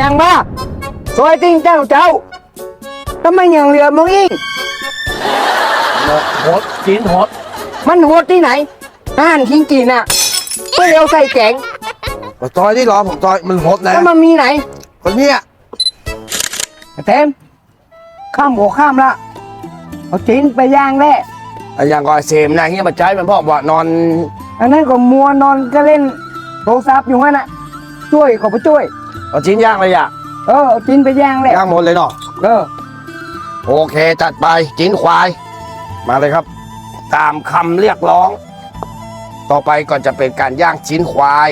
ยังบ้าซอยติ้งเจ้าเจ้าทำไมยังเหลือมึงอีกหดจีนหดมันโหดที่ไหนอาหารทิ้งกินอะเพื่อเอาใส่แกงก็ซอยที่รอผมซอยมันหดแล้วแล้วมันมีไหนคนเนี้ยเต็มข้ามหัวข้ามละเอาจิ้นไปย่างแล้ไอ้อยังก็ไอ้เซมนะเงี้ยมาใช้มันพ่อว่านอน อันนั้นก็มัวนอนก็เล่นโทรศัพท์อยู่งั้นน่ะช่วยก็ไปช่วย เอาชิ้นย่างเลยอะเออเอาจิ้นไปย่างแล้ย่างหมดเลยเนาะเออโอเคจัดไปจิ้นควาย มาเลยครับ ตามคำเรียกร้อง ต่อไปก่อนจะเป็นการย่างชิ้นควาย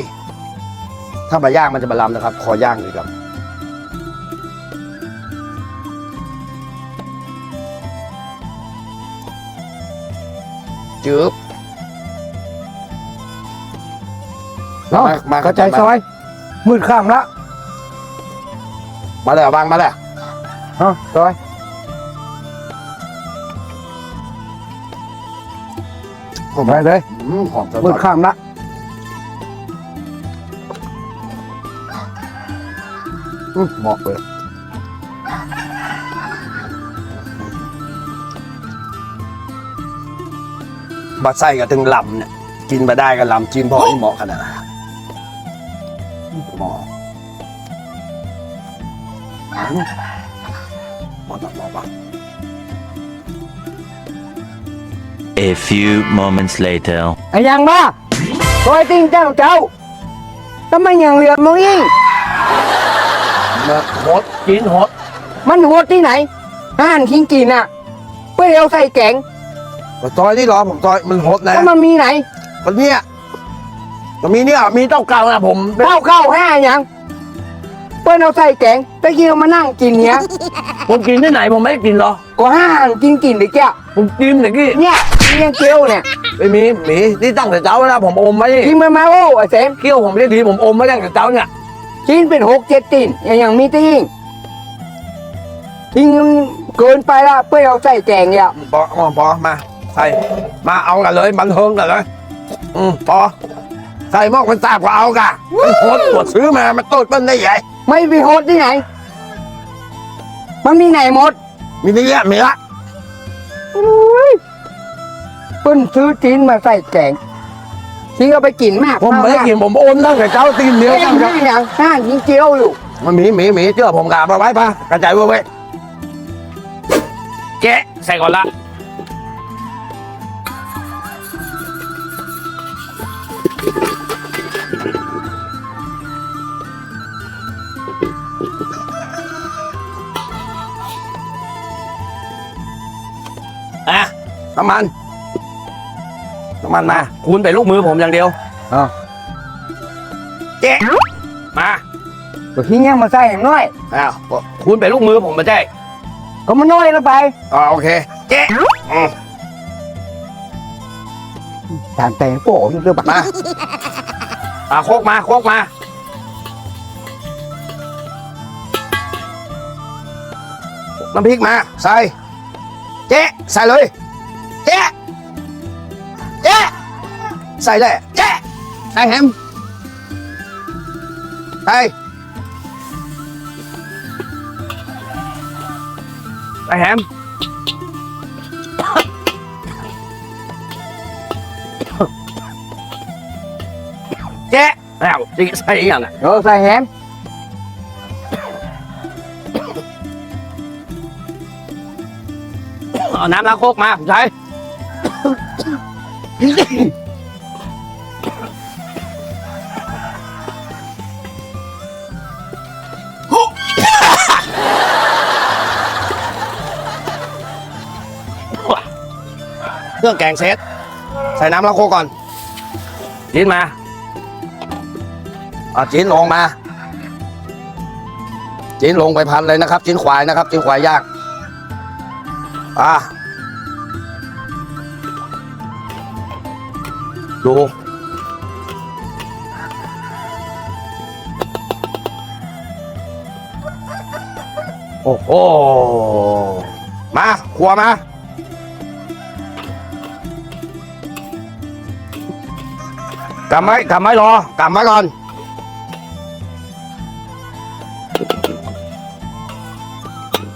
ถ้ามาย่างมันจะมาลำนะครับ ขอย่างเลยครับ จืบเนาะมามาเข้าใจซอยมืดข้ามละ มาเลยบางมาเลยเนาะซอยผมไปเลยอืมหอมมืดข้ามละอืมเหมาะเลยบาไส้กับถึงลำเนี่ย กินมาได้กับลำจิ้มพอที่เหมาะขนาดนั้นเหมาะ อืมเหมาะต่อเหมาะปะ A few moments later. ไอ้ยังบ้าซอยติ้งเจ้าเจ้าทำไมยังเหลือมึงอีกหดกินหดมันโหดที่ไหนอาหารทิ้งกินอะเพื่อเอาใส่แกงซอยที่รอผมซอยมันหดแล้วแล้วมันมีไหนคนเนี้ยมันมีเนี่ยมีเต้าเก่านะผมข้าวข้าวห้ายัง เพื่อนเอาใส่แกงตะกี้เอามานั่งกินเนี้ยผมกินที่ไหนผมไม่ได้กินหรอก็ห้าอาหารกินกินเด็กแกผมกินแต่กี้เนี่ยเลี้ยงเกี๊ยวเนี่ยไม่มีหมีนี่ตั้งแต่เจ้าแล้วผมอมไว้กินมามาโอ้ไอ้เสมเกี้ยวผมไม่ได้ดีผมอมไว้ตั้งแต่เจ้าเนี่ยกินเป็นหกเจ็ดตินอย่างอย่างมีติ้งทิ้งเกินไปละเพื่อเอาใส่แกงเนี่ยปอมาปอมาใส่มาเอากันเลยบันเทิงกันเลยอืมปอใส่หม้อคนทราบก็เอากะมันโหดตรวจซื้อมามันโต้นมันได้ใหญ่ ไม่มีโหดที่ไหน มันมีไหนหมดมีนี่ละมีละอุ้ยเพิ่นซื้อจีนมาใส่แกงทิ้งเอาไปกินมากผมไม่ได้กินผมอมตั้งแต่เจ้าตีนเดีเดี๋ยยววตั้งแต่ห้าอย่างห้ากินเกี๊ยวอยู่ มันหมีหมีหมีเชื่อผมกะมาไว้ปะกระจายไว้ไว้แกะใส่ก่อนละอะ น้ำมัน น้ำมันมาคูณไปลูกมือผมอย่างเดียวอ้าว เจ๊มาก็ทิ้งยังมาใส่อย่างน้อย อ้าวคูณไปลูกมือผมมาใช่ก็มันน้อยแล้วไปอ่าโอเค เจ๊อืมตามแต่งโป้อยู่เรื่องบักมาอ่าโคกมาโคกมา น้ำพริกมา ใส่ เจ๊ใส่เลย เจ๊เจ๊ใส่เลยเจ๊ใส่แฮมใส่ใส่แฮมเจ๊แล้ว เออใส่แฮมเอาน้ำล้างโคกมาผมใช้เครื่องแกงเซตใส่น้ำล้างโคกก่อน จีนมาเอาจีนลงมา จีนลงไปพันเลยนะครับจีนควายนะครับจีนควายย่างอะ ดูโอ้โห มาครัวมา กำไว้กำไว้รอกำไว้ก่อน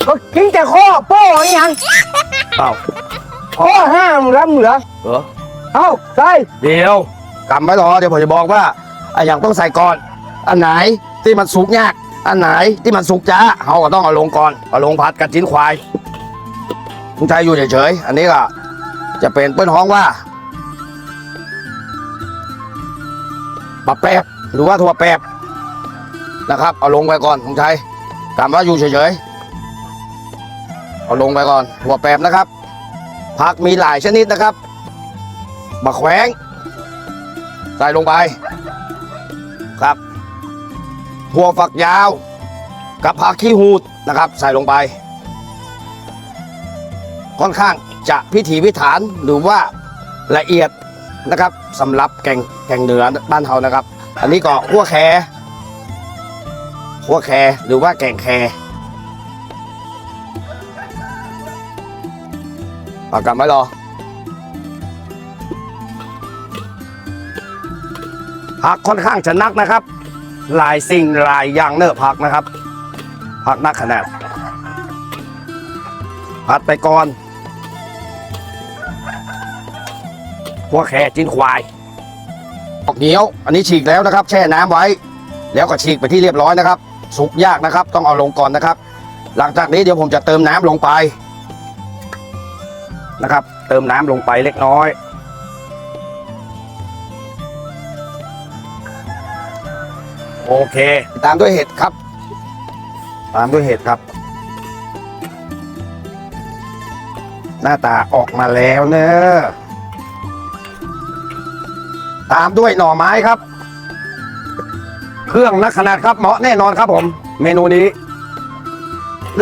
ก็กินแต่ข้อโป้อหยังเอ้าข้อห้ามล้ำเหลือเออ เอ้าใส่เดี๋ยวกำไว้รอเดี๋ยวผมจะบอกว่าไอ้อย่างต้องใส่ก่อน อันไหนที่มันสุกยาก อันไหนที่มันสุกจ้าเขาก็ต้องเอาลงก่อนเอาลงผัดกับจิ้นควายลุงชัยอยู่เฉยๆอันนี้ก็จะเป็นเปิ้นฮ้องว่าปลาแป๊บหรือว่าถั่วแป๊บนะครับ เอาลงไปก่อนลุงชัยกำว่าอยู่เฉยๆเอาลงไปก่อนถั่วแป๊บนะครับผักมีหลายชนิดนะครับ มะแขวงใส่ลงไป ครับถั่วฝักยาว กับผักขี้หูดนะครับ ใส่ลงไป ค่อนข้างจะพิถีพิถันหรือว่าละเอียดนะครับสำหรับแกงแกงเหนือบ้านเฮานะครับ อันนี้ก็หัวแคหัวแคหรือว่าแกงแคปากกาไว้รอ ผักค่อนข้างจะนักนะครับ หลายสิ่งหลายอย่างเนอะผักนะครับ ผักนักขนาดผัดไปก่อนหัวแค่จินควายออกเหนียว อันนี้ฉีกแล้วนะครับ แช่น้ำไว้ แล้วก็ฉีกไปที่เรียบร้อยนะครับ สุกยากนะครับ ต้องเอาลงก่อนนะครับ หลังจากนี้เดี๋ยวผมจะเติมน้ำลงไปนะครับ เติมน้ำลงไปเล็กน้อย โอเค ตามด้วยเห็ดครับ ตามด้วยเห็ดครับ หน้าตาออกมาแล้วเนอะตามด้วยหน่อไม้ครับ เครื่องนักขนาดครับเหมาะแน่นอนครับผม เมนูนี้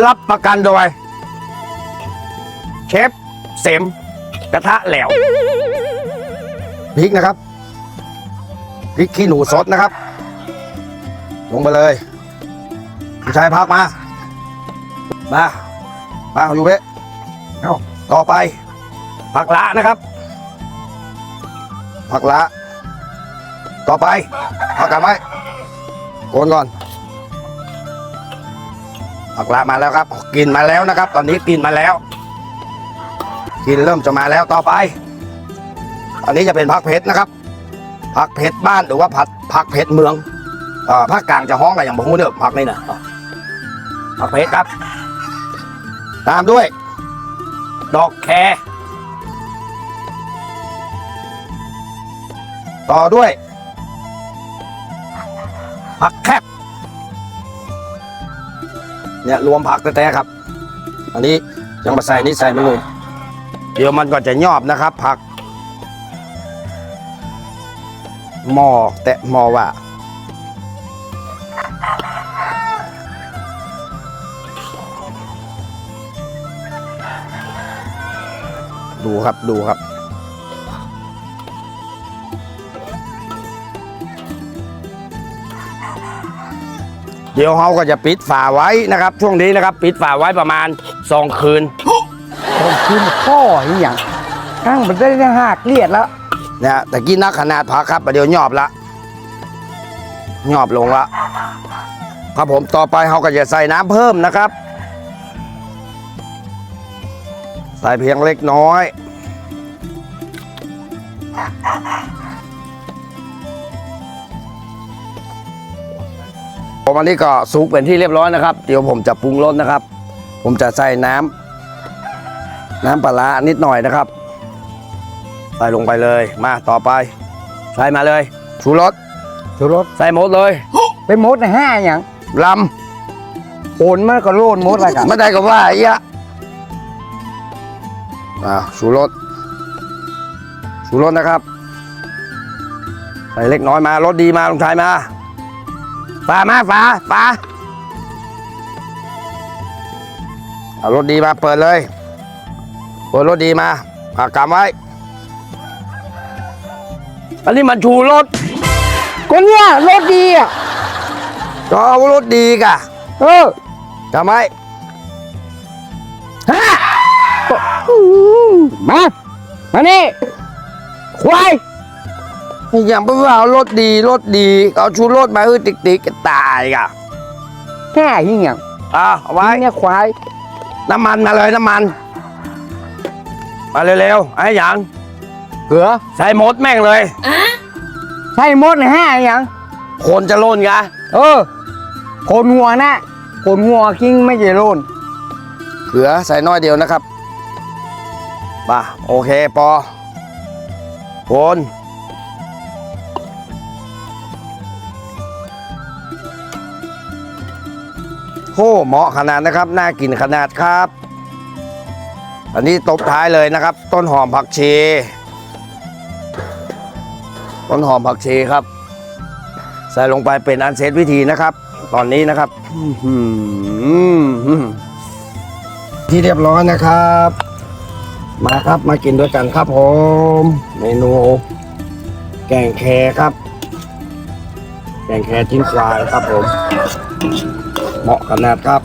รับประกันโดยเชฟเสมกระทะแหลวพริกนะครับพริกขี้หนูสดนะครับ ลงไปเลยผู้ชายพักมา มา มาอยู่เป๊ะเอาต่อไป ผักละนะครับ ผักละ ต่อไปผักกันไว้โกนก่อน ผักละมาแล้วครับกินมาแล้วนะครับ ตอนนี้กินมาแล้ว กินเริ่มจะมาแล้วต่อไป อันนี้จะเป็นผักเผ็ดนะครับ ผักเผ็ดบ้านหรือว่าผัดผักเผ็ดเมือง อ่อภาคกลางจะฮ้องอะไรอย่างบ่ฮู้เด้อผักนี่นะผักเพชรครับ ตามด้วย ดอกแครต่อด้วยผักแคบเนี่ยรวมผักแต่ๆครับ อันนี้ยังมาใส่นี่ใส่ไม่ลงเดี๋ยวมันก็จะยอบนะครับ ผัก หมอแตะหมอว่า ดูครับดูครับ เดี๋ยวเขาก็จะปิดฝาไว้นะครับ ช่วงนี้นะครับ ปิดฝาไว้ประมาณสองคืนผมกินข้ออหย่างตั้งมันได้หักเลียดแล้วนะฮะแต่กินนักขนาดผักครับเดี๋ยวหยอบละหยอบลงละครับผมต่อไปเขาก็จะใส่น้ำเพิ่มนะครับ ใส่เพียงเล็กน้อย ผมอันนี้ก็สุกเป็นที่เรียบร้อยนะครับ เดี๋ยวผมจะปรุงรสนะครับ ผมจะใส่น้ำน้ำปลาร้านิดหน่อยนะครับ ใส่ลงไปเลย มาต่อไป ใส่มาเลย ชูรสชูรสใส่หมดเลยไปมดในห้าอย่างลโอนมันก็โลนมดอะไรกันำไม่ได้ก็ว่าไอ้ยะ อ่าชูรสชูรสนะครับใส่เล็กน้อยมารสดีมาลงชายมาฝามาฝาฝาเอารสดีมาเปิดเลยเปิดรสดีมาอากำไว้ อันนี้มันชูรสก็เนี่ยรสดีอะก็เอารสดีกะเออทำไม มา มานี่ ควายอย่างเพื่อเอารถดีรถดี เอาชูรถมาเออติ๊กติ๊กก็ตายกะแค่ยิ่งอย่างอะเอาไว้เนี่ยควาย น้ำมันมาเลยน้ำมัน มาเร็วๆไอ้หยังเกลือใส่หมดแม่งเลยใช่มดนะฮะอย่างคนจะโล่นกะเออคนหัวนะคนหัวกิ้งไม่กี่โลนเขือใส่น้อยเดียวนะครับ ป่ะโอเคปอคนโอ้เหมาะขนาดนะครับ น่ากินขนาดครับ อันนี้ตบท้ายเลยนะครับ ต้นหอมผักชี ต้นหอมผักชีครับ ใส่ลงไปเป็นอันเสร็จวิธีนะครับ ตอนนี้นะครับที่เรียบร้อยนะครับ มาครับมากินด้วยกันครับผมเมนู แกงแคครับ แกงแคจิ้นควายครับผม เหมาะขนาดครับ